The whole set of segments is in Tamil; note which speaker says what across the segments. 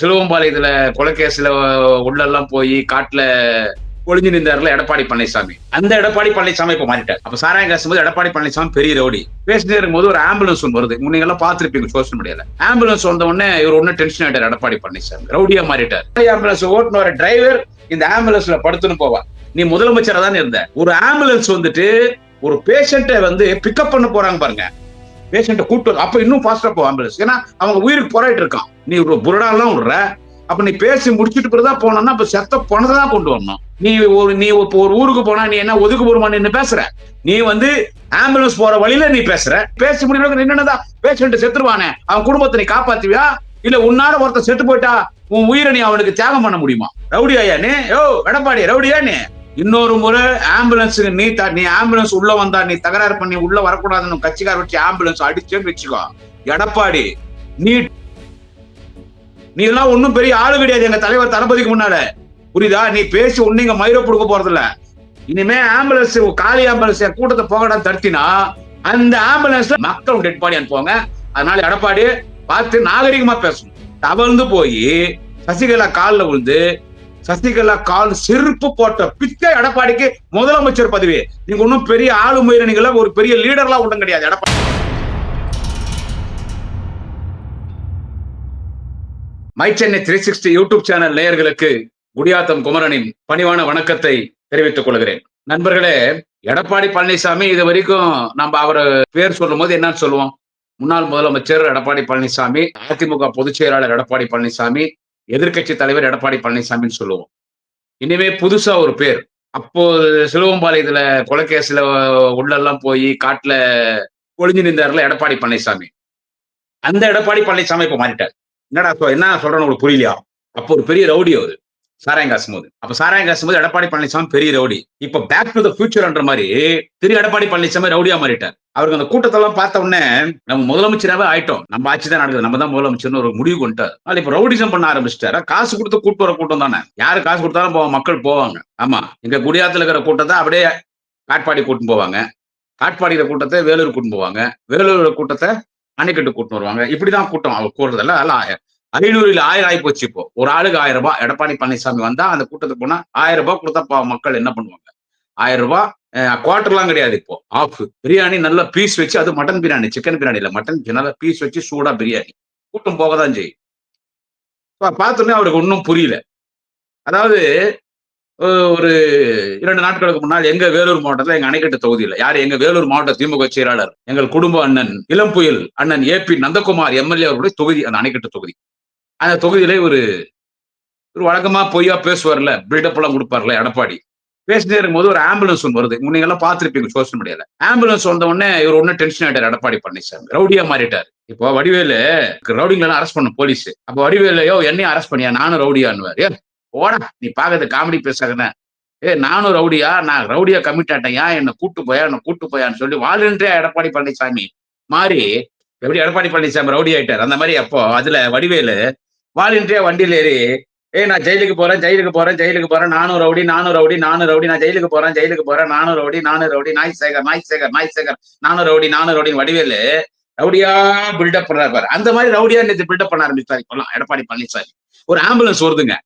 Speaker 1: சிலுவம்பாளையத்துல கொலைகேசுல உள்ளெல்லாம் போய் காட்டுல ஒளிஞ்சு நின்றாருல எடப்பாடி பழனிசாமி. அந்த எடப்பாடி பழனிசாமி இப்ப மாறிட்டார். அப்ப சாராயம் காசும்போது எடப்பாடி பழனிசாமி பெரிய ரவுடி. பேசிட்டு இருக்கும்போது ஒரு ஆம்புலன்ஸ் ஒன்று வருது. நீங்க எல்லாம் பாத்துருப்பீங்க சோசியல் மீடியால ஆம்புலன்ஸ் வந்த உடனே இவர் ஒன்னும் டென்ஷன் ஆயிட்டார் எடப்பாடி பழனிசாமி. ரவுடியா மாறிட்டார். ஆம்புலன்ஸ் ஓட்டுன வர டிரைவர் இந்த ஆம்புலன்ஸ்ல படுத்துன்னு போவா. நீ முதலமைச்சரா தான் இருந்த. ஒரு ஆம்புலன்ஸ் வந்துட்டு ஒரு பேஷண்ட்டை வந்து பிக்கப் பண்ண போறாங்க பாருங்க. பேஷண்ட்டை கூட்டு அப்ப இன்னும் ஃபாஸ்டா போ ஆம்புலன்ஸ் ஏன்னா அவங்க உயிருக்கு போராடிட்டு இருக்கான். நீ ஒரு புரடாலாம் விடுற. அப்ப நீ பேசி முடிச்சிட்டு பிறகுதான் போனோம்னா அப்ப செத்த பணத்தை தான் கொண்டு வரணும். நீ ஒரு நீ இப்போ ஒரு ஊருக்கு போனா நீ என்ன ஒதுக்கு ஒதுக்குபுறமா என்ன பேசுற? நீ வந்து ஆம்புலன்ஸ் போற வழியில நீ பேசுற. பேசி முடிவு என்னதான் பேஷண்ட் செத்துருவானே. அவன் குடும்பத்தை நீ காப்பாத்துவியா? இல்ல உன்னால ஒருத்தன் செத்து போயிட்டா உன் உயிரை நீ அவனுக்கு தியாகம் பண்ண முடியுமா? ரவுடி ஐயா நீ? ஓ எடப்பாடி ரவுடியா நீ? இன்னொரு முறை ஆம்புலன்ஸுக்கு நீ த- நீ ஆம்புலன்ஸ் உள்ள வந்தா நீ தகராறு பண்ணி உள்ள வரக்கூடாதுன்னு கட்சிக்கார வச்சு ஆம்புலன்ஸ் அடிச்சேன்னு வச்சுக்கோ. எடப்பாடி நீ நீ எல்லாம் ஒன்றும் பெரிய ஆளு கிடையாது. எங்க தலைவர் தளபதிக்கு முன்னால. புரியுதா? நீ பேசி ஒன்னு இங்க மயிரை கொடுக்க போறதில்ல. இனிமே ஆம்புலன்ஸ் காலி ஆம்புலன்ஸ் என் கூட்டத்தை போகடா தடுத்தினா அந்த ஆம்புலன்ஸ்ல மக்கள் டெட் பாடி அனுப்புவாங்க. அதனால எடப்பாடி பார்த்து நாகரிகமா பேசணும். தவழ்ந்து போய் சசிகலா காலில் விழுந்து சசிகலா கால் செருப்பு போட்ட பிச்சை எடப்பாடிக்கு முதலமைச்சர் பதவி. நீங்க ஒன்னும் பெரிய ஆளு முயறீங்களா ஒரு பெரிய லீடர்லாம் ஒன்றும் கிடையாது. Edappadi my Chennai three sixty YouTube channel நேயர்களுக்கு குடியாத்தம் குமரனின் பணிவான வணக்கத்தை தெரிவித்துக் கொள்கிறேன். நண்பர்களே எடப்பாடி பழனிசாமி இது வரைக்கும் நம்ம அவர் பேர் சொல்லும் போது என்னன்னு சொல்லுவோம். முன்னாள் முதலமைச்சர் எடப்பாடி பழனிசாமி அதிமுக பொதுச் செயலாளர் எடப்பாடி பழனிசாமி எதிர்க்கட்சி தலைவர் எடப்பாடி பழனிசாமின்னு சொல்லுவோம். இனிமே புதுசா ஒரு பேர். அப்போ சிலுவம்பாளையத்துல கொலைகேசுல உள்ளெல்லாம் போய் காட்டுல ஒளிஞ்சு நின்றார்ல எடப்பாடி பழனிசாமி. அந்த எடப்பாடி பழனிசாமி இப்ப மாறிட்டார். என்னடா சொ- என்ன சொல்றேன்னு உங்களுக்கு புரியலையா? அப்போ ஒரு பெரிய ரவுடி அவரு. சாராயம் காசும்போது. அப்ப சாராயம் காசும்போது எடப்பாடி பழனிசாமி பெரிய ரவுடி. இப்ப பேக் டு த ஃபியூச்சர்ன்ற மாதிரி திரு எடப்பாடி பழனிசாமி ரவுடியா மாறிட்டார். அவருக்கு அந்த கூட்டத்தெல்லாம் பார்த்த உடனே நம்ம முதலமைச்சராவே ஆயிட்டோம். நம்ம ஆட்சி தான் நடக்குது. நம்ம தான் முதலமைச்சர்னு ஒரு முடிவு கொண்டார் அதனால இப்ப ரவுடிசம் பண்ண ஆரம்பிச்சிட்டாரு. காசு கொடுத்து கூட்டு வர கூட்டம் தானே. யாரு காசு கொடுத்தாலும் போவாங்க மக்கள் போவாங்க. ஆமா. இங்க குடியாத்துல இருக்கிற கூட்டத்தை அப்படியே காட்பாடி கூட்டின்னு போவாங்க. காட்பாடிக்கிற கூட்டத்தை வேலூர் கூட்டின்னு போவாங்க. வேலூர் கூட்டத்தை அணைக்கட்டு கூட்டின்னு வருவாங்க. இப்படிதான் கூட்டம். அவர் கூடுறதெல்லாம் அதெல்லாம் ஐநூறுல ஆயிரம் ஆகி போச்சு இப்போ. ஒரு ஆளுக்கு ஆயிரம் ரூபாய் எடப்பாடி பழனிசாமி வந்தா அந்த கூட்டத்துக்கு போனா ஆயிரம் ரூபாய் கொடுத்தா மக்கள் என்ன பண்ணுவாங்க? ஆயிரம் ரூபாய் குவார்டர்லாம் கிடையாது இப்போ. ஆஃப் பிரியாணி நல்ல பீஸ் வச்சு அது மட்டன் பிரியாணி சிக்கன் பிரியாணி இல்லை மட்டன் நல்ல பீஸ் வச்சு சூடா பிரியாணி. கூட்டம் போக தான் செய்யும். பா- பார்த்தோன்னே அவருக்கு ஒன்றும் புரியல. அதாவது ஒரு இரண்டு நாட்களுக்கு முன்னால் எங்க வேலூர் மாவட்டத்தில் எங்க அணைக்கட்டு தொகுதியில் யார் எங்க வேலூர் மாவட்ட திமுக செயலாளர் எங்கள் குடும்ப அண்ணன் இளம்புயல் அண்ணன் ஏ பி நந்தகுமார் எம்எல்ஏ அவர்களுடைய தொகுதி அந்த அணைக்கட்டு தொகுதி. அந்த தொகுதியிலே ஒரு ஒரு வழக்கமா பொய்யா பேசுவார்ல பில்டப் எல்லாம் கொடுப்பார்ல எடப்பாடி. பேசிட்டே இருக்கும்போது ஒரு ஆம்புலன்ஸ் ஒன்று வருது. நீங்க எல்லாம் பார்த்துருப்பீங்க சோசியல் மீடியால ஆம்புலன்ஸ் வந்த உடனே இவர் ஒன்னும் டென்ஷன் ஆயிட்டார் எடப்பாடி பழனிசாமி. ரவுடியா மாறிட்டார். இப்போ வடிவேலு ரவுடிங்களை அரெஸ்ட் பண்ண போலீஸ் அப்ப வடிவேலையோ என்னையும் அரெஸ்ட் பண்ணியா? நானும் ரவுடியான்னுவார். ஏ ஓடா நீ பாக்குறது காமெடி பேசாதன. ஏ நானும் ரவுடியா நான் ரவுடியா கமிட் ஆட்டேன் என்னை கூட்டு போயா? என்ன கூட்டு போயான்னு சொல்லி வாலண்டியா எடப்பாடி பழனிசாமி. மாறி எப்படி எடப்பாடி பழனிசாமி ரவுடி ஆயிட்டார்? அந்த மாதிரி அப்போ அதுல வடிவேலு வாலண்டியா வண்டியில ஏறி ஏய் நான் ஜெயிலுக்கு போறேன் ஜெயிலுக்கு போறேன் ஜெயிலுக்கு போறேன் நானூறு ரவுடி நானூறு ரவுடி நானூறு ரவுடி நான் ஜெயிலுக்கு போறேன் ஜெயிலுக்கு போறேன் நானூறு ரவுடி நானூறு ரவுடி நாய் சேகர் நாய் சேகர் நாய் சேகர் நானூறு ரவுடி நானூறு ரவுடின்னு வடிவேலு ரவுடியா பில்டப் பண்றாரு அந்த மாதிரி ரவுடியா நேற்று பில்டப் பண்ண ஆரம்பிச்சாரு இப்பெல்லாம் எடப்பாடி பழனிசாமி. ஒரு ஆம்புலன்ஸ் வருதுங்க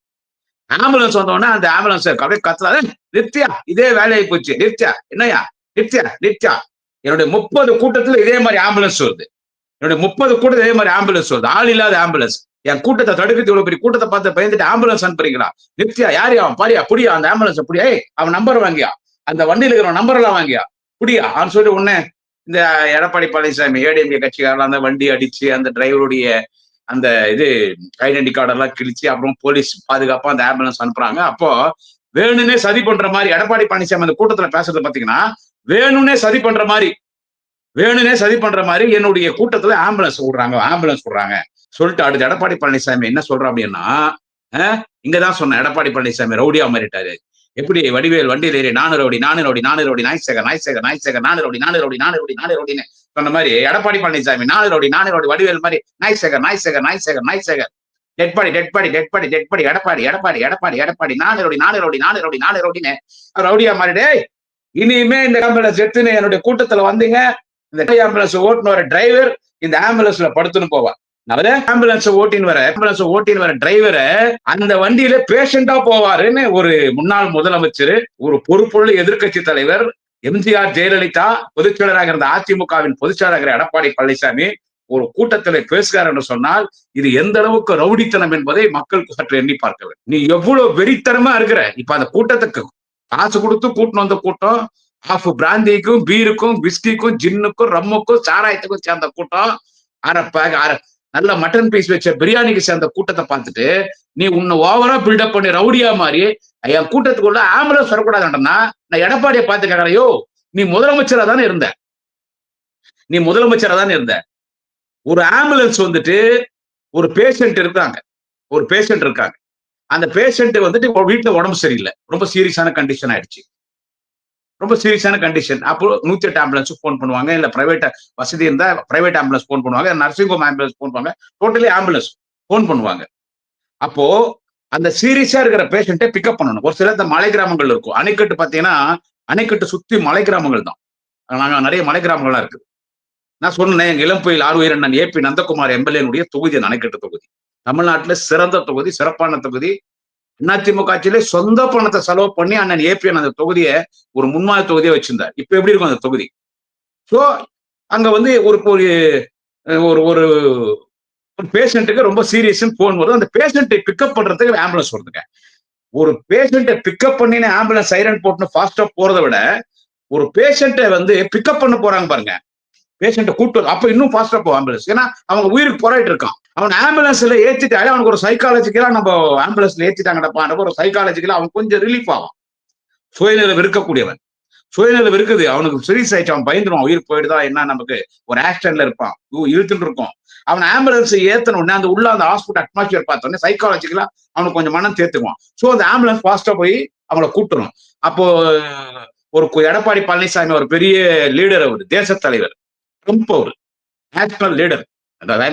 Speaker 1: ஆம்புலன்ஸ் வந்த உடனே அந்த ஆம்புலன்ஸ் அப்படியே கத்துறாரு நித்யா இதே வேலையை போச்சு. நித்யா என்னய்யா? நித்யா நித்யா. என்னுடைய முப்பது கூட்டத்துல இதே மாதிரி ஆம்புலன்ஸ் வருது என்னுடைய முப்பது கூட்டத்தில் இதே மாதிரி ஆம்புலன்ஸ் வருது ஆள் இல்லாத ஆம்புலன்ஸ் என் கூட்டத்தை தடுக்கிறது இவ்வளவு பெரிய கூட்டத்தை பார்த்து பயந்துட்டு ஆம்புலன்ஸ் அனுப்புறீங்களா? நித்யா யாரு அவன்? பாரியா புடியா? அந்த ஆம்புலன்ஸ் புடியா? அவன் நம்பர் வாங்கியா? அந்த வண்டியில இருக்கிற நம்பர் எல்லாம் வாங்கியா? புடியா? அவன் சொல்லி உடனே இந்த எடப்பாடி பழனிசாமி ஏடிஎம்கே கட்சிக்காரலாம் அந்த வண்டி அடிச்சு அந்த டிரைவருடைய அந்த இது ஐடென்டி கார்டெல்லாம் கிழிச்சு அப்புறம் போலீஸ் பாதுகாப்பா அந்த ஆம்புலன்ஸ் அனுப்புறாங்க. அப்போ வேணும்னே சதி பண்ற மாதிரி எடப்பாடி பழனிசாமி அந்த கூட்டத்துல பேசுறது பாத்தீங்கன்னா வேணும்னே சதி பண்ற மாதிரி வேணும்னே சதி பண்ற மாதிரி என்னுடைய கூட்டத்துல ஆம்புலன்ஸ் விடுறாங்க ஆம்புலன்ஸ் விடுறாங்க சொல்லிட்டு அடுத்து எடப்பாடி பழனிசாமி என்ன சொல்றோம் அப்படின்னா இங்கதான் சொன்ன எடப்பாடி பழனிசாமி ரவுடியா மாறிட்டாரு எப்படி வடிவேல் வண்டியில் ஏறி நானு ரவுடி நானு ரவுடி நானு ரவுடி நாய்சேகர் நாய்சேகர் நாய்சேகர் நானு ரவுடி நானு ரவுடி நானு ரவுடி நானு ரவுடின்னு சொன்ன மாதிரி எடப்பாடி பழனிசாமி நானு ரவுடி நானு ரவுடி வடிவேல் மாதிரி Naai Sekar Naai Sekar Naai Sekar Naai Sekar dead body dead body dead body dead body Edappadi Edappadi Edappadi Edappadi நானு ரவுடி நானு ரவுடி நானு ரவுடி நானு ரவுடின்னு ரவுடியா மாறிடே இனிமே இந்த ஆம்புலன்ஸ் எடுத்துன்னு என்னுடைய கூட்டத்துல வந்தீங்க இந்த ஆம்புலன்ஸ் ஓட்டுன ஒரு டிரைவர் இந்த ஆம்புலன்ஸ்ல படுத்துன்னு போவா அவரு ஆம்புலன்ஸ் ஓட்டின்னு வர ஆம்புலன்ஸ் ஓட்டின்னு வர டிரைவரை அந்த வண்டியில பேஷண்டா போவாருன்னு ஒரு முன்னாள் முதலமைச்சர் ஒரு பொறுப்புள்ள எதிர்க்கட்சி தலைவர் எம்ஜிஆர் ஜெயலலிதா பொதுச்செயலராக இருந்த அதிமுகவின் பொதுச்செயலாளர் எடப்பாடி பழனிசாமி ஒரு கூட்டத்தில் பேசுகிறார் என்று சொன்னால் இது எந்த அளவுக்கு ரவுடித்தனம் என்பதை மக்கள் சற்று எண்ணி பார்க்க வேண்டும் நீ எவ்வளவு வெறித்தனமா இருக்கிற? இப்ப அந்த கூட்டத்துக்கு காசு கொடுத்து கூட்டணும் வந்த கூட்டம் ஆஃப் பிராந்திக்கும் பீருக்கும் பிஸ்கிக்கும் ஜின்னுக்கும் ரம்முக்கும் சாராயத்துக்கும் சேர்ந்த கூட்டம். அரை நல்ல மட்டன் பீஸ் வச்ச பிரியாணிக்கு சேர்ந்த கூட்டத்தை பார்த்துட்டு நீ உன்னை ஓவரா பில்டப் பண்ணி ரவுடியா மாறி என் கூட்டத்துக்குள்ள ஆம்புலன்ஸ் வரக்கூடாதுன்றனா நான் எடப்பாடியை பார்த்து கேட்கறையோ நீ முதலமைச்சரா தானே இருந்த? நீ முதலமைச்சரா தானே இருந்த? ஒரு ஆம்புலன்ஸ் வந்துட்டு ஒரு பேஷண்ட் இருக்காங்க. ஒரு பேஷண்ட் இருக்காங்க. அந்த பேஷண்ட் வந்துட்டு வீட்டுல உடம்பு சரியில்லை. ரொம்ப சீரியஸான கண்டிஷன் ஆயிடுச்சு. ரொம்ப சீரியஸான கண்டிஷன் அப்போ நூத்தி எட்டு ஆம்புலன்ஸ் ஃபோன் பண்ணுவாங்க. இல்ல பிரைவேட் வசதி இருந்தா பிரைவேட் ஆம்புலன்ஸ் ஃபோன் பண்ணுவாங்க. நர்சிங் ஹோம் ஆம்புலன்ஸ் ஃபோன் பண்ணுவாங்க. டோட்டலி ஆம்புலன்ஸ் ஃபோன் பண்ணுவாங்க. அப்போ அந்த சீரியஸா இருக்கிற பேஷண்ட்டை பிக்கப் பண்ணணும். ஒரு சில இந்த மலை கிராமங்கள் இருக்கும். அணைக்கட்டு பார்த்தீங்கன்னா அணைக்கட்டு சுத்தி மலை கிராமங்கள் தான். நாங்கள் நிறைய மலை கிராமங்கள்லாம் இருக்குது. நான் சொன்னேன் எங்க இளம்புயில் ஆறு உயிரண்ணன் ஏபி நந்தகுமார் எம்எல்ஏனுடைய தொகுதி அந்த அணைக்கட்டு தொகுதி. தமிழ்நாட்டில் சிறந்த தொகுதி சிறப்பான தொகுதி. அதிமுக ஆட்சியிலே சொந்த பணத்தை செலவு பண்ணி அண்ணன் ஏபிஎன் அந்த தொகுதியை ஒரு முன்மாத தொகுதியை வச்சிருந்தார். இப்ப எப்படி இருக்கும் அந்த தொகுதி? ஸோ அங்க வந்து ஒரு ஒரு ஒரு பேஷண்ட்டுக்கு ரொம்ப சீரியஸ்னு போன் வருது அந்த பேஷண்ட்டை பிக்கப் பண்றதுக்கு ஆம்புலன்ஸ் வருதுங்க. ஒரு பேஷண்ட்டை பிக்கப் பண்ணின ஆம்புலன்ஸ் சைரன் போட்டுன்னு ஃபாஸ்டா போறதை விட ஒரு பேஷண்ட்டை வந்து பிக்கப் பண்ண போறாங்க பாருங்க. பேஷண்ட்டை கூட்டு அப்ப இன்னும் ஃபாஸ்டா போகும் ஆம்புலன்ஸ் ஏன்னா அவங்க உயிருக்கு போராட்டு இருக்கான். அவன் ஆம்புலன்ஸ்ல ஏத்திட்டாலே அவனுக்கு ஒரு சைக்காலஜிக்கலா நம்ம ஆம்புலன்ஸ்ல ஏத்திட்டாங்கடப்பான்ற ஒரு சைக்காலஜிக்கலா அவன் கொஞ்சம் ரிலீஃப் ஆகும் சுயநிலை இருக்கக்கூடியவன் சுயநிலை இருக்குது அவனுக்கு சீரியஸ் ஆயிடுச்சு அவன் பயந்துருவான். உயிர் போயிடுதா என்ன? நமக்கு ஒரு ஆக்சிடென்ட்ல இருப்பான். இழுத்துட்டு இருக்கும். அவன் ஆம்புலன்ஸ் ஏத்தன உடனே அந்த உள்ள அந்த ஹாஸ்பிட்டல் அட்மாஸ்பியர் பார்த்தோன்னே சைக்காலஜிக்கலா அவனுக்கு கொஞ்சம் மனம் தேத்துக்குவான். ஸோ அந்த ஆம்புலன்ஸ் ஃபாஸ்டா போய் அவனை கூட்டணும் அப்போ ஒரு எடப்பாடி பழனிசாமி ஒரு பெரிய லீடர் அவர் தேச தலைவர். ட்ரம்ப் அவர் national leader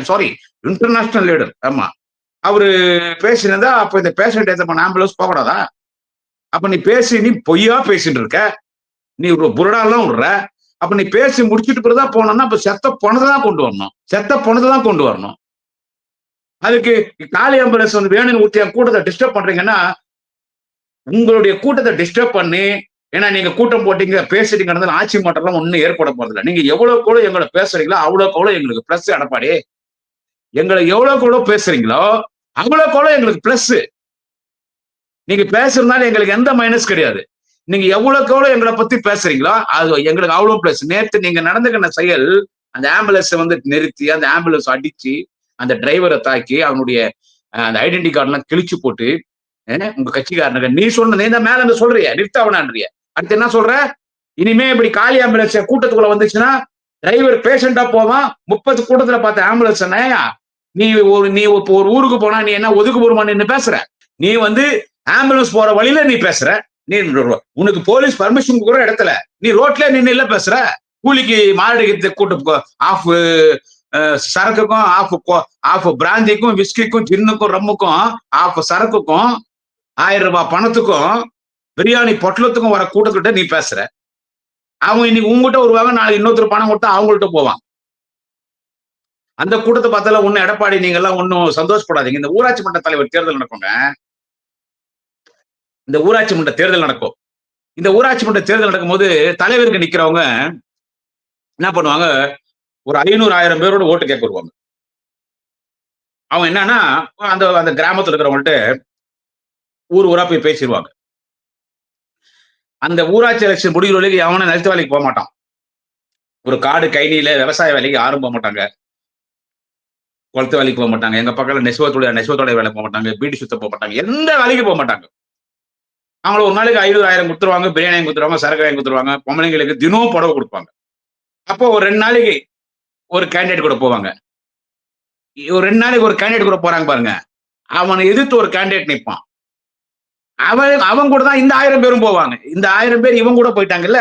Speaker 1: sorry international leader ஆமா. அவரு பேசினதா அப்ப இந்த பேஷண்ட் எத்த பண்ண ஆம்புலன்ஸ் போகக்கூடாதா? அப்ப நீ பேசி நீ பொய்யா பேசிட்டு இருக்க. நீ புரடாலாம் விடுற. அப்ப நீ பேசி முடிச்சுட்டு பிறகுதான் போனோம்னா அப்ப செத்த பணத்தை தான் கொண்டு வரணும். செத்த பணத்தை தான் கொண்டு வரணும். அதுக்கு காலி ஆம்புலன்ஸ் வந்து வேணும்னு ஊற்றி என் கூட்டத்தை டிஸ்டர்ப் பண்றீங்கன்னா உங்களுடைய கூட்டத்தை டிஸ்டர்ப் பண்ணி ஏன்னா நீங்க கூட்டம் போட்டீங்க பேசுறீங்க ஆட்சி மாற்றம்லாம் ஒன்றும் ஏற்பட போறதில்ல. நீங்க எவ்வளவு கூட எங்களை பேசுறீங்களோ அவ்வளவு கூட எங்களுக்கு பிளஸ் எடப்பாடி எங்களை எவ்வளவு கூட பேசுறீங்களோ அவ்வளவு கூட எங்களுக்கு பிளஸ் நீங்க பேசுறதுனால எங்களுக்கு எந்த மைனஸ் கிடையாது. நீங்க எவ்வளவுக்கு எவ்வளவு எங்களை பத்தி பேசுறீங்களோ அது எங்களுக்கு அவ்வளவு பிளஸ் நேற்று நீங்க நடந்துக்கின செயல் அந்த ஆம்புலன்ஸ் வந்து நிறுத்தி அந்த ஆம்புலன்ஸ் அடிச்சு அந்த டிரைவரை தாக்கி அவனுடைய அந்த ஐடென்டி கார்டெல்லாம் கிழிச்சு போட்டு உங்க கட்சிக்காரனுக்கு நீ சொன்ன நீ தான் மேல இருந்து சொல்றிய நிறுத்த அவனான்றிய அடுத்து என்ன சொல்ற? இனிமே இப்படி காலி ஆம்புலன்ஸ் கூட்டத்துக்குள்ள வந்துச்சுன்னா டிரைவர் பேஷண்டா போவான் முப்பது கூட்டத்துல பார்த்த ஆம்புலன்ஸ் நீ ஒரு நீ இப்போ ஒரு ஊருக்கு போனா நீ என்ன ஒதுக்கு போருமான்னு பேசுற? நீ வந்து ஆம்புலன்ஸ் போற வழியில நீ பேசுற. நீ உனக்கு போலீஸ் பர்மிஷன் கூட இடத்துல நீ ரோட்ல நின்று இல்ல பேசுற. கூலிக்கு மாரடிக்கு கூட்டு ஆஃப் சரக்குக்கும் ஆஃப் ஆஃப் பிராந்திக்கும் விஸ்கிக்கும் ஜின்னுக்கும் ரம்முக்கும் ஆஃப் சரக்குக்கும் ஆயிரம் ரூபாய் பணத்துக்கும் பிரியாணி பொட்டலத்துக்கும் வர கூட்டத்துக்கிட்ட நீ பேசுற. அவங்க இன்னைக்கு உங்ககிட்ட வருவாங்க நாளைக்கு இன்னொருத்தர் பணம் கொடுத்தா அவங்கள்ட்ட போவான். அந்த கூட்டத்தை பார்த்தால ஒண்ணு எடப்பாடி நீங்க எல்லாம் ஒன்னும் சந்தோஷப்படாதீங்க. இந்த ஊராட்சி மன்ற தலைவர் தேர்தல் நடக்குங்க. இந்த ஊராட்சி மன்ற தேர்தல் நடக்கும். இந்த ஊராட்சி மன்ற தேர்தல் நடக்கும்போது தலைவருக்கு நிக்கிறவங்க என்ன பண்ணுவாங்க? ஒரு ஐநூறு ஆயிரம் பேரோட ஓட்டு கேட்க வருவாங்க. அவங்க என்னன்னா அந்த அந்த கிராமத்துல இருக்கிறவங்கள்ட்ட ஊர் ஊரா போய் பேசிடுவாங்க. அந்த ஊராட்சி எலெக்ஷன் முடிகிற வரைக்கும் எவனும் நிலத்து வேலைக்கு போக மாட்டான். ஒரு காடு கைனியில விவசாய வேலைக்கு யாரும் போக மாட்டாங்க. குளத்து வேலைக்கு போக மாட்டாங்க. எங்க பக்கத்துல நெசுவத்தோட நெசுவத்தோட வேலை போக மாட்டாங்க. பீடி சுத்த போக மாட்டாங்க. எந்த வேலைக்கு போக மாட்டாங்க. அவங்கள ஒரு நாளைக்கு ஐநூறு ஆயிரம் கொடுத்துருவாங்க. பிரியாணி கொடுத்துருவாங்க சரக்கு வாங்கி கொடுத்துருவாங்க. பொம்பளைங்களுக்கு தினமும் புடவை கொடுப்பாங்க. அப்போ ஒரு ரெண்டு நாளைக்கு ஒரு கேண்டிடேட் கூட போவாங்க. ஒரு ரெண்டு நாளைக்கு ஒரு கேண்டிடேட் கூட போறாங்க பாருங்க. அவனை எதிர்த்து ஒரு கேண்டிடேட் நிற்பான் அவன் அவன் கூட தான் இந்த ஆயிரம் பேரும் போவாங்க. இந்த ஆயிரம் பேர் இவன் கூட போயிட்டாங்கல்ல?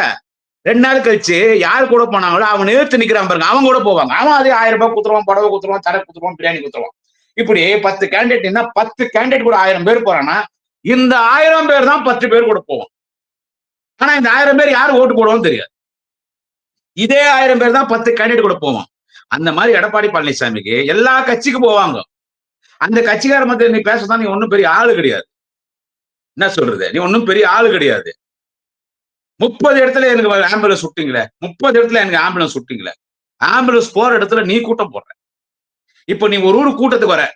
Speaker 1: ரெண்டு நாள் கழிச்சு யார் கூட போனாங்களோ அவன் எதிர்த்து நிக்கிறான் பாருங்க. அவன் கூட போவாங்க. அவன் அதே ஆயிரம் ரூபாய் குத்துருவான் புடவை குத்துருவான் தர குத்துருவான் பிரியாணி குத்துருவான் இப்படி பத்து கேண்டிடேட்னா பத்து கேண்டிடேட் கூட ஆயிரம் பேர் போறான்னா இந்த ஆயிரம் பேர் தான் பத்து பேர் கூட போவோம் ஆனா இந்த ஆயிரம் பேர் யார் ஓட்டு போடுவோம்னு தெரியாது. இதே ஆயிரம் பேர் தான் பத்து கேண்டிடேட் கூட போவோம் அந்த மாதிரி எடப்பாடி பழனிசாமிக்கு எல்லா கட்சிக்கும் போவாங்க. அந்த கட்சிக்கார மத்திய நீ பேசதான் நீ ஒன்னும் பெரிய ஆளு கிடையாது. என்ன சொல்றது? நீ ஒன்னும் பெரிய ஆளு கிடையாது. முப்பது இடத்துல எனக்கு ஆம்புலன்ஸ் சுட்டிங்களே. முப்பது இடத்துல எனக்கு ஆம்புலன்ஸ் சுட்டிங்களே. ஆம்புலன்ஸ் போற இடத்துல நீ கூட்டம் போடுற. இப்போ நீ ஒரு ஊர் கூட்டத்துக்கு வர.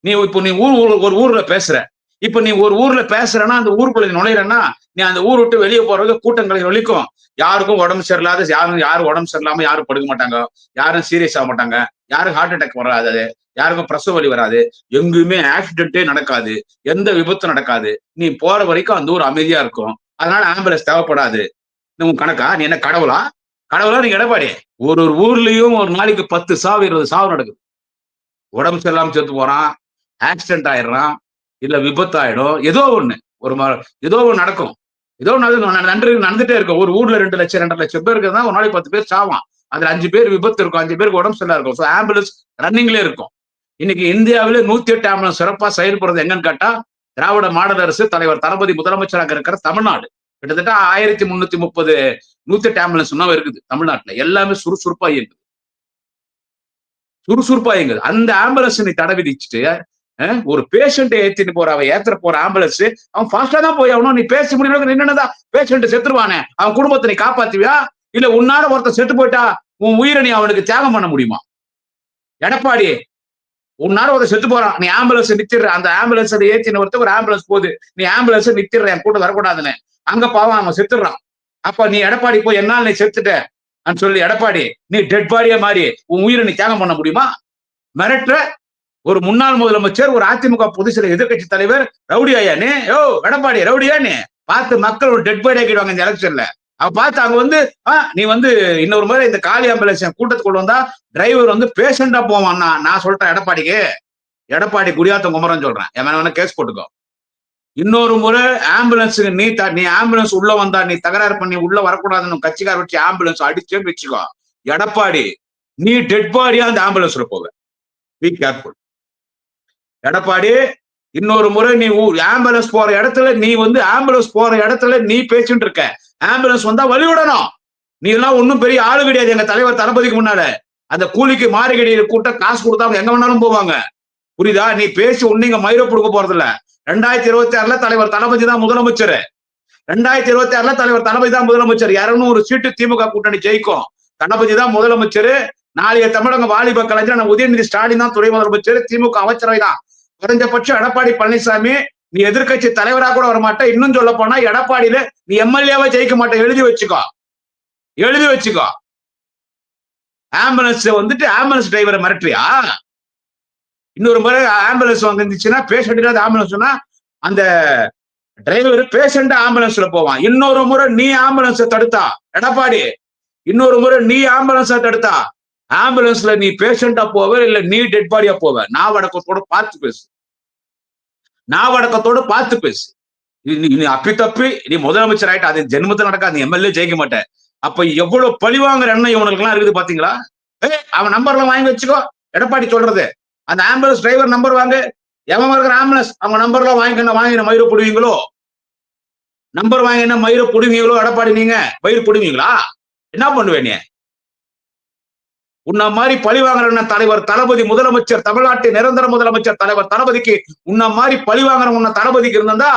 Speaker 1: நீ இப்போ நீ ஊர் ஊர் ஒரு ஊர்ல பேசுற. இப்ப நீ ஒரு ஊர்ல பேசுறன்னா அந்த ஊருக்குள்ள நீ நுழையிறன்னா நீ அந்த ஊர் விட்டு வெளியே போறது கூட்டங்களை ஒழிக்கும் யாருக்கும் உடம்பு சரியில்லாத யாரும் யாரும் உடம்பு சரியில்லாம யாரும் படுக்க மாட்டாங்க. யாரும் சீரியஸ் ஆக மாட்டாங்க. யாரும் ஹார்ட் அட்டாக் வராது யாருக்கும் பிரசவ வலி வராது. எங்குமே ஆக்சிடென்ட்டே நடக்காது. எந்த விபத்தும் நடக்காது. நீ போற வரைக்கும் அந்த ஊர் அமைதியா இருக்கும். அதனால ஆம்புலன்ஸ் தேவைப்படாது. உன் கணக்கா? நீ என்ன கடவுளா? கடவுளா நீங்க எடப்பாடி? ஒரு ஒரு ஊர்லயும் ஒரு நாளைக்கு பத்து சாவு இருபது சாவு நடக்குது. உடம்பு சரியில்லாம செத்து போறான் ஆக்சிடென்ட் ஆயிடுறான் இல்ல விபத்து ஆயிடும் ஏதோ ஒண்ணு. ஒரு ஏதோ ஒண்ணு நடக்கும். ஏதோ ஒன்று நன்றி நடந்துட்டே இருக்கும் ஒரு ஊர்ல ரெண்டு லட்சம் ரெண்டு லட்சம் பேர் இருக்கிறதா ஒரு நாளைக்கு பத்து பேர் சாவான். அதுல அஞ்சு பேர் விபத்து இருக்கும். அஞ்சு பேருக்கு உடம்பு சரியா இருக்கும். ஸோ ஆம்புலன்ஸ் ரன்னிங்லேயே இருக்கும். இன்னைக்கு இந்தியாவிலே நூத்தி எட்டு ஆம்புலன்ஸ் சிறப்பா செயல்படுறது எங்கன்னு கேட்டா திராவிட மாடல் அரசு தலைவர் தளபதி முதலமைச்சராக இருக்கிற தமிழ்நாடு. கிட்டத்தட்ட ஆயிரத்தி முன்னூத்தி முப்பது நூத்தி எட்டு ஆம்புலன்ஸ் உணவு இருக்குது தமிழ்நாட்டுல. எல்லாமே சுறுசுறுப்பா இயங்குது. சுறுசுறுப்பா இயங்குது. அந்த ஆம்புலன்ஸ் நீ தடை விதிச்சுட்டு ஒரு பேஷண்ட் ஏத்திட்டு போற அவன் ஏத்துற போற ஆம்புலன்ஸ் அவன் ஃபாஸ்டா தான் போய் ஆகணும். நீ பேச முடியும் நின்னுதான் பேஷண்ட் செத்துருவானே. அவன் குடும்பத்தை நீ காப்பாத்துவியா? இல்ல உன்னால ஒருத்தர் செத்து போயிட்டா உன் உயிரை நீ அவனுக்கு தியாகம் பண்ண முடியுமா? எடப்பாடி உன்னால ஒருத்தர் செத்து போறான். நீ ஆம்புலன்ஸ் நித்திடுற. அந்த ஆம்புலன்ஸ் ஏத்தின ஒருத்த ஒரு ஆம்புலன்ஸ் போகுது. நீ ஆம்புலன்ஸ் நித்திடுற. என் கூட வரக்கூடாதுன்னு. அங்க பாவம் அவன் செத்துடுறான். அப்ப நீ எடப்பாடி போய் என்னால் நீ செத்துட்ட? சொல்லி எடப்பாடி நீ டெட் பாடியே மாறி உன் உயிரை நீ தியாகம் பண்ண முடியுமா? மிரட்டுற ஒரு முன்னாள் முதலமைச்சர் ஒரு அதிமுக பொதுச்சில எதிர்கட்சி தலைவர் ரவுடி ஐயா நீ ஓ எடப்பாடி ரவுடியா நீ? பார்த்து மக்கள் ஒரு டெட் பாடி ஆக்கிடுவாங்க இந்த எலெக்ஷன்ல அவ பார்த்து அங்க வந்து நீ வந்து இன்னொரு முறை இந்த காலி ஆம்புலன்ஸ் கூட்டத்துக்குள்ள வந்தா டிரைவர் வந்து பேஷண்டா போவான் நான் சொல்றேன் எடப்பாடிக்கு. எடப்பாடி குடியாத்த குமரன் சொல்றேன். என் வேணா கேஸ் போட்டுக்கோ. இன்னொரு முறை ஆம்புலன்ஸுக்கு நீ த நீ ஆம்புலன்ஸ் உள்ள வந்தா நீ தகராறு பண்ணி உள்ள வரக்கூடாதுன்னு கட்சிக்கார வச்சு ஆம்புலன்ஸ் அடிச்சேன்னு வச்சுக்கோ. எடப்பாடி நீ டெட் பாடியா அந்த ஆம்புலன்ஸ்ல போவ. பி கேர்ஃபுல் எடப்பாடி இன்னொரு முறை நீ ஆம்புலன்ஸ் போற இடத்துல நீ வந்து ஆம்புலன்ஸ் போற இடத்துல நீ பேசிட்டு இருக்க. ஆம்புலன்ஸ் வந்தா வழி விடணும். நீ எல்லாம் ஒன்றும் பெரிய ஆளு கிடையாது. எங்க தலைவர் தளபதிக்கு முன்னால. அந்த கூலிக்கு மாறுகடியில் கூட்டம் காசு கொடுத்தா அவங்க எங்க வேணாலும் போவாங்க. புரியுதா? நீ பேசி ஒன்னுங்க மயிரை கொடுக்க போறது இல்ல ரெண்டாயிரத்தி இருபத்தி ஆறுல தலைவர் தளபதி தான் முதலமைச்சர். ரெண்டாயிரத்தி இருபத்தி ஆறுல தலைவர் தளபதி தான் முதலமைச்சர். இருநூறு சீட்டு திமுக கூட்டணி ஜெயிக்கும். தளபதி தான் முதலமைச்சர். நாளைய தமிழக வாலிப கலைஞர் உதயநிதி ஸ்டாலின் தான் துணை முதலமைச்சர். திமுக அமைச்சரவை தான். குறைஞ்சபட்சம் எடப்பாடி பழனிசாமி நீ எதிர்கட்சி தலைவரா கூட வரமாட்ட. இன்னும் சொல்ல போனா எடப்பாடியில நீ எம்எல்ஏவா ஜெயிக்க மாட்ட. எழுதி வச்சுக்கோ. எழுதி வச்சுக்கோ. ஆம்புலன்ஸ் வந்துட்டு ஆம்புலன்ஸ் டிரைவரை மிரட்டுறியா? இன்னொரு முறை ஆம்புலன்ஸ் வந்துச்சுன்னா பேஷண்ட் ஆம்புலன்ஸ் ஆம்புலன்ஸ்னா அந்த டிரைவர் பேஷண்ட் ஆம்புலன்ஸ்ல போவான். இன்னொரு முறை நீ ஆம்புலன்ஸை தடுத்தா? எடப்பாடி இன்னொரு முறை நீ ஆம்புலன்ஸை தடுத்தா? ஆம்புலன்ஸ்ல நீ பேஷண்டா போவ இல்ல நீ டெட் பாடியா போவ? நான் வடக்கத்தோட பார்த்து பேசு. நாவடக்கத்தோடு பார்த்து பேசு. நீ அப்பி தப்பி நீ முதலமைச்சர் ஆயிட்ட அது ஜென்மத்தில் நடக்காது நீ எம்எல்ஏ ஜெயிக்க மாட்டேன். அப்ப எவ்வளவு பழிவாங்கிற எண்ணம் இவனுக்கு எல்லாம் இருக்குது பாத்தீங்களா? ஏ அவன் நம்பர்லாம் வாங்கி வச்சுக்கோ. எடப்பாடி சொல்றது. அந்த ஆம்புலன்ஸ் டிரைவர் நம்பர் வாங்க. எவன் இருக்கிற ஆம்புலன்ஸ் அவங்க நம்பர்லாம் வாங்கிக்கணும் வாங்கின மயிரை பிடுவீங்களோ? நம்பர் வாங்கின மயிரை பிடுவீங்களோ? எடப்பாடி நீங்க மயிர் பிடுவீங்களா? என்ன பண்ணுவேன் நீ? உன்ன மாதிரி பழி வாங்குறவன தலைவர் தளபதி முதலமைச்சர் தமிழ்நாட்டு நிரந்தர முதலமைச்சர் தலைவர் தளபதிக்கு உன்ன மாதிரி பழி வாங்குற உன்ன தளபதிக்கு இருந்தா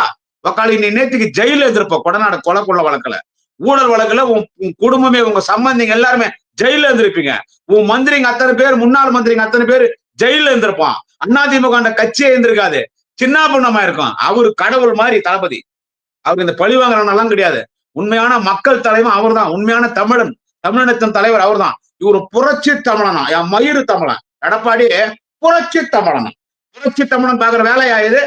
Speaker 1: வக்காளி நீ நேற்றுக்கு ஜெயில இருந்திருப்ப கொடநாடு கொலை கொள்ள வழக்குல. ஊழல் வழக்குல உன் குடும்பமே உங்க சம்பந்திங்க எல்லாருமே ஜெயில இருந்திருப்பீங்க. உன் மந்திரிங்க அத்தனை பேர் முன்னாள் மந்திரிங்க அத்தனை பேர் ஜெயில இருந்திருப்பான். அதிமுக அந்த கட்சியே இருந்திருக்காது. சின்ன பொண்ணமா இருக்கும். அவரு கடவுள் மாதிரி தளபதி. அவருக்கு இந்த பழி வாங்குறவனெல்லாம் கிடையாது. உண்மையான மக்கள் தலைவன் அவர் தான் உண்மையான தமிழன் தமிழினத்தின் தலைவர் அவர் தான் இவரு புரட்சி தமிழனா என் மயிறு தமிழன். எடப்பாடி புரட்சி தமிழனா. புரட்சி தமிழன் பாக்குற வேலையா இது?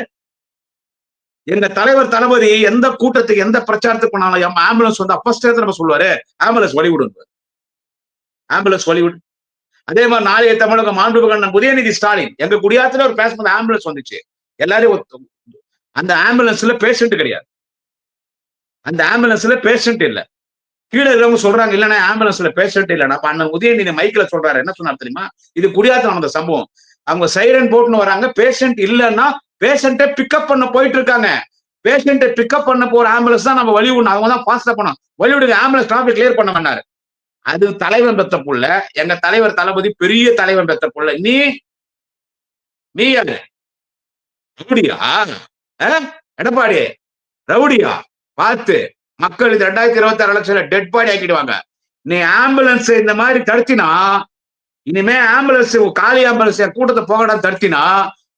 Speaker 1: எங்க தலைவர் தளபதி எந்த கூட்டத்துக்கு எந்த பிரச்சாரத்துக்கு என் ஆம்புலன்ஸ் வந்து ஃபர்ஸ்ட் நம்ம சொல்லுவாரு ஆம்புலன்ஸ் வழிவிடு ஆம்புலன்ஸ் வழிவிடு அதே மாதிரி நாளைய தமிழக மாண்புகண்ணன் உதயநிதி ஸ்டாலின் எங்க குடியாத்துல ஒரு பேசும்போது ஆம்புலன்ஸ் வந்துச்சு. எல்லாரும் அந்த ஆம்புலன்ஸ்ல பேஷண்ட் கிடையாது. அந்த ஆம்புலன்ஸ்ல பேஷண்ட் இல்ல. கீழே இருக்கிறவங்க சொல்றாங்க இல்லைன்னா ஆம்புலன்ஸ்ல பேஷண்ட் இல்லைன்னா அப்ப அண்ணன் உதயநிதி மைக்ல சொல்றாரு. என்ன சொன்னார் தெரியுமா? இது குடியாத்தம் அந்த சம்பவம். அவங்க சைரன் போட்டுன்னு வராங்க. பேஷண்ட் இல்லைன்னா பேஷண்ட்டை பிக்கப் பண்ண போயிட்டு இருக்காங்க பேஷண்ட்டை பிக்கப் பண்ண போற ஆம்புலன்ஸ் தான் நம்ம வழி விடணும். அவங்க தான் பாஸ்டா பண்ணும் வழி விடுங்க ஆம்புலன்ஸ் டிராபிக் கிளியர் பண்ண பண்ணாரு அது தலைவன் பெத்த புள்ள. எங்க தலைவர் தளபதி பெரிய தலைவன் பெத்த புள்ள. நீ நீ யாரு? ரவுடியா? எடப்பாடி? ரவுடியா? பார்த்து. மக்கள் இது ரெண்டாயிரத்தி இருபத்தி ஆறு எலெக்ஷன்ல டெட் பாடி ஆக்கிடுவாங்க. நீ ஆம்புலன்ஸ் இந்த மாதிரி தடுத்தினா இனிமே ஆம்புலன்ஸ் காலி ஆம்புலன்ஸ் என் கூட்டத்தை போகடா தடுத்தினா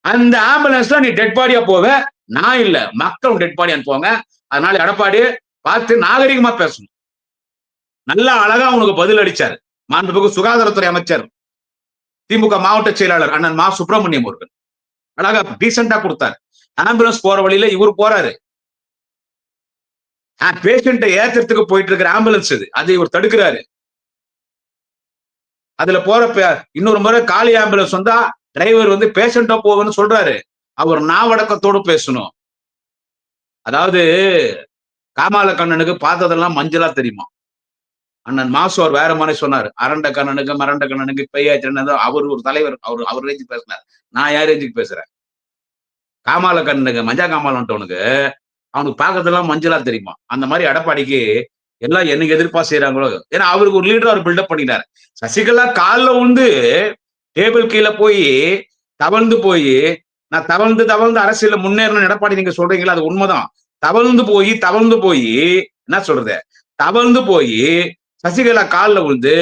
Speaker 1: அந்த ஆம்புலன்ஸ்ல நீ டெட் பாடியா போவ. நான் இல்ல. மக்களும் டெட் பாடி அனுப்புவாங்க அதனால எடப்பாடி பார்த்து நாகரிகமா பேசணும். நல்லா அழகா உனக்கு பதில் அளிச்சார். மாண்புமிகு சுகாதாரத்துறை அமைச்சர் திமுக மாவட்ட செயலாளர் அண்ணன் மா. சுப்பிரமணியம் அவர்கள். அழகா டீசெண்டா கொடுத்தாரு. ஆம்புலன்ஸ் போற வழியில இவர் போறாரு. பேஷண்ட்டை ஏத்துறதுக்கு போயிட்டு இருக்கிற ஆம்புலன்ஸ் இது. அதை இவர் தடுக்கிறாரு. அதுல போறப்ப இன்னொரு முறை காலி ஆம்புலன்ஸ் வந்தா டிரைவர் வந்து பேஷண்டா போகணும்னு சொல்றாரு. அவர் நாவடக்கத்தோடு பேசணும். அதாவது காமால கண்ணனுக்கு பார்த்ததெல்லாம் மஞ்சளா தெரியுமா? அண்ணன் மாசோர் வேற மாதிரி சொன்னார். அரண்ட கண்ணனுக்கு மரண்ட கண்ணனுக்கு பெய்யாச்சு அவர் ஒரு தலைவர் அவர் அவர் ரேஞ்சுக்கு பேசினார். நான் யார் ரேஞ்சுக்கு பேசுறேன்? காமால கண்ணனுக்கு மஞ்சா காமாலன்ட்டவனுக்கு அவனுக்கு பார்க்கறதெல்லாம் மஞ்சளா தெரியுமா? அந்த மாதிரி எடப்பாடிக்கு எல்லாம் என்னைக்கு எதிர்ப்பா செய்யறாங்களோ ஏன்னா அவருக்கு ஒரு லீடர் அவர் பில்டப் பண்ணினார் சசிகலா காலில் வந்து டேபிள் கீழே போய் தவழ்ந்து போய் நான் தவழ்ந்து தவழ்ந்து அரசியல முன்னேறணும் எடப்பாடி நீங்க சொல்றீங்களா? அது உண்மைதான். தவழ்ந்து போய் தவழ்ந்து போய் என்ன சொல்றது? தவழ்ந்து போய் சசிகலா காலில் விழுந்து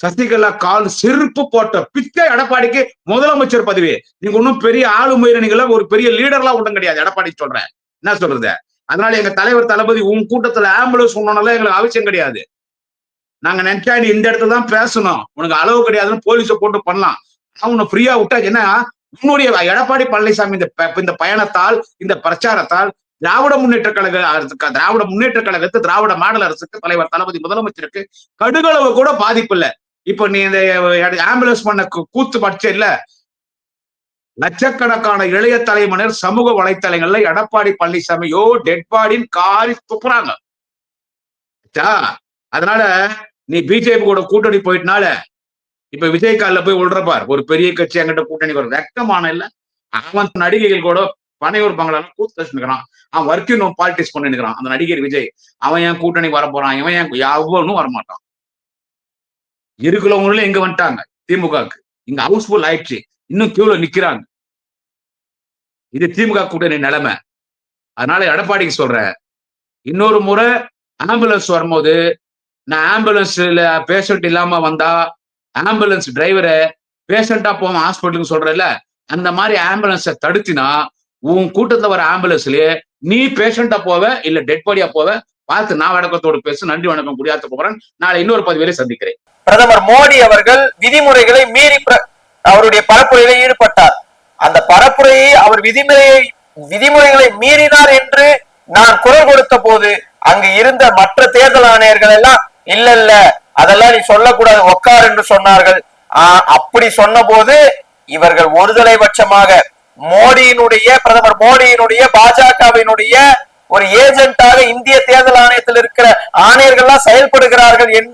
Speaker 1: சசிகலா கால் செருப்பு போட்ட பித்த எடப்பாடிக்கு முதலமைச்சர் பதவி. நீங்க ஒன்றும் பெரிய ஆளுமையில ஒரு பெரிய லீடர்லாம் ஒன்றும் கிடையாது. எடப்பாடி சொல்றேன். என்ன சொல்றது? அதனால எங்க தலைவர் தளபதி உன் கூட்டத்துல ஆம்புலன்ஸ் ஒண்ணுனால எங்களுக்கு அவசியம் கிடையாது. நாங்க நினைச்சா நீ இந்த இடத்துல தான் பேசணும். உனக்கு அளவு கிடையாதுன்னு போலீஸை போட்டு பண்ணலாம். ஆனா உன்னை ஃப்ரீயா விட்டா என்ன? உன்னுடைய எடப்பாடி பழனிசாமி இந்த ப- இந்த பயணத்தால் இந்த பிரச்சாரத்தால் திராவிட முன்னேற்ற கழக திராவிட முன்னேற்ற கழகத்து திராவிட மாடல் அரசுக்கு தலைவர் தளபதி முதலமைச்சருக்கு கடுகளவு கூட பாதிப்பு இல்லை. இப்ப நீ இந்த ஆம்புலன்ஸ் பண்ண கூத்து பட்ச இல்ல? லட்சக்கணக்கான இளைய தலைமுறையினர் சமூக வலைத்தளங்கள்ல எடப்பாடி பழனிசாமியோ டெட்பாடின் காரி துப்புறாங்க. அதனால நீ பிஜேபி கூட கூட்டணி போயிட்டனால இப்ப விஜய் காலில் போய் விழுறப்பார் ஒரு பெரிய கட்சி என்கிட்ட கூட்டணி வரும். வெக்கமான இல்ல. அவன் நடிகைகள் கூட பனையூர் பங்களால கூத்து வச்சுக்கிறான் அவன் வர்க்கிங் நோ பாலிடிக்ஸ் பண்ணிருக்கிறான் அந்த நடிகர் விஜய். அவன் ஏன் கூட்டணி வர போறான்? இவன் ஏன் எவனும் வரமாட்டான்? இருக்கிறவங்களும் எங்க வந்துட்டாங்க? திமுகக்கு இங்க ஹவுஸ்ஃபுல் ஆயிடுச்சு. இன்னும் கியூல நிக்கிறாங்க. இது திமுக கூட்டணி நிலைமை. அதனால எடப்பாடிக்கு சொல்றேன் இன்னொரு முறை ஆம்புலன்ஸ் வரும்போது நான் ஆம்புலன்ஸ்ல பேஷண்ட் இல்லாம வந்தா ஆம்புலன்ஸ் டிரைவரை பேஷண்டா போவோம் ஹாஸ்பிட்டலுக்கு சொல்றல அந்த மாதிரி ஆம்புலன்ஸை தடுத்தினா உன் கூட்டத்துல வர ஆம்புலன்ஸ்லயே நீ பேஷண்டா போவ இல்ல டெட் பாடியா போவ பார்த்து நான் வணக்கத்தோடு பேசு நன்றி வணக்கம் குடியாத்த போறேன். நாளை இன்னொரு பதிவிலே சந்திக்கிறேன்.
Speaker 2: பிரதமர் மோடி அவர்கள் விதிமுறைகளை மீறி அவருடைய பரப்புரையில ஈடுபட்டார். அந்த பரப்புரையை அவர் விதிமுறையை விதிமுறைகளை மீறினார் என்று நான் குரல் கொடுத்த போது அங்கு இருந்த மற்ற தேர்தல் ஆணையர்கள் எல்லாம் இல்ல இல்ல அதெல்லாம் நீ சொல்லக்கூடாது உக்கார் என்று சொன்னார்கள். ஆஹ் அப்படி சொன்ன போது இவர்கள் ஒருதலை பட்சமாக மோடியினுடைய பிரதமர் மோடியினுடைய பாஜகவினுடைய ஒரு ஏஜென்ட்டாக இந்திய தேர்தல் ஆணையத்தில் இருக்கிற ஆணையர்கள்லாம் செயல்படுகிறார்கள் என்று